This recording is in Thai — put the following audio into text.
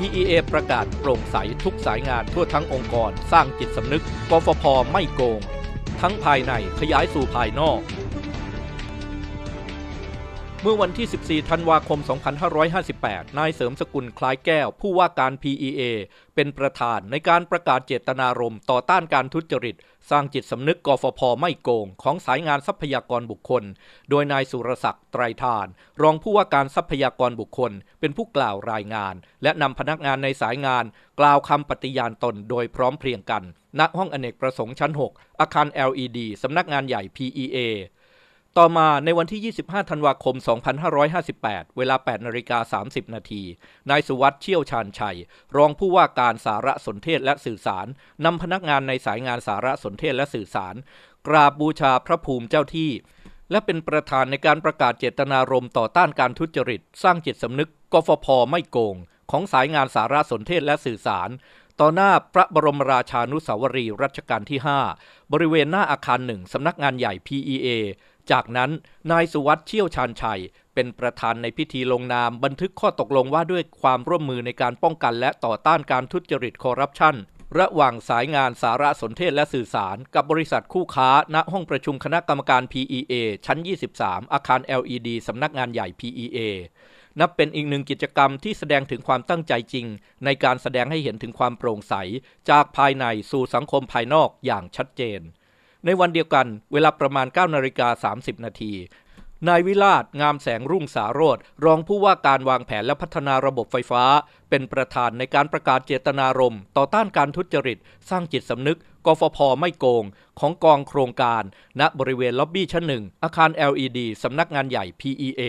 PEA ประกาศโปร่งใสทุกสายงานทั่วทั้งองค์กร สร้างจิตสำนึก กฟผไม่โกง ทั้งภายในขยายสู่ภายนอก เมื่อวันที่ 14 ธันวาคม 2558 นายเสริมสกุลคล้ายแก้ว ผู้ว่าการ PEA เป็นประธานในการประกาศเจตนารมณ์ต่อต้านการทุจริต สร้างจิตสำนึกกฟผไม่โกง ของสายงานทรัพยากรบุคคล โดยนายสุรศักดิ์ไตรทาน รองผู้ว่าการทรัพยากรบุคคล เป็นผู้กล่าวรายงาน และนำพนักงานในสายงาน กล่าวคำปฏิญาณตนโดยพร้อมเพรียงกัน ณห้องอเนกประสงค์ชั้น 6 อาคาร LED สำนักงานใหญ่ PEA ต่อมาในวันที่ 25 ธันวาคม 2558 เวลา 8นาฬิกา30 นาที นายสุวัสด์เชี่ยวชาญชัย รองผู้ว่าการสารสนเทศและสื่อสาร นำพนักงานในสายงานสารสนเทศและสื่อสาร กราบบูชาพระภูมิเจ้าที่ และเป็นประธานในการประกาศเจตนารมณ์ต่อต้านการทุจริต สร้างจิตสำนึกกฟผไม่โกง ของสายงานสารสนเทศและสื่อสาร ต่อหน้าพระบรมราชานุสาวรีย์รัชกาลที่ 5 บริเวณหน้าอาคารหนึ่งสำนักงานใหญ่ PEA จากนั้นนายสุวัสด์เชี่ยวชาญชัย เป็นประธานในพิธีลงนามบันทึกข้อตกลงว่าด้วยความร่วมมือในการป้องกันและต่อต้านการทุจริตคอร์รัปชันระหว่างสายงานสารสนเทศและสื่อสาร กับบริษัทคู่ค้า ณห้องประชุมคณะกรรมการ PEA ชั้น 23 อาคาร LED สำนักงานใหญ่ PEA นับเป็นอีกหนึ่งกิจกรรมที่แสดงถึงความตั้งใจจริง ในการแสดงให้เห็นถึงความโปร่งใส จากภายในสู่สังคมภายนอกอย่างชัดเจน ในวันเดียวกันเวลาประมาณ9นาฬิกา30 นาทีนายวิลาศงามแสงรุ่งสาโรธรองผู้ว่าการวางแผนและพัฒนาระบบไฟฟ้า เป็นประธานในการประกาศเจตนารมณ์ต่อต้านการทุจริต สร้างจิตสำนึก กฟผไม่โกง ของกองโครงการ ณบริเวณล็อบบี้ชั้นหนึ่งอาคาร LED สำนักงานใหญ่ PEA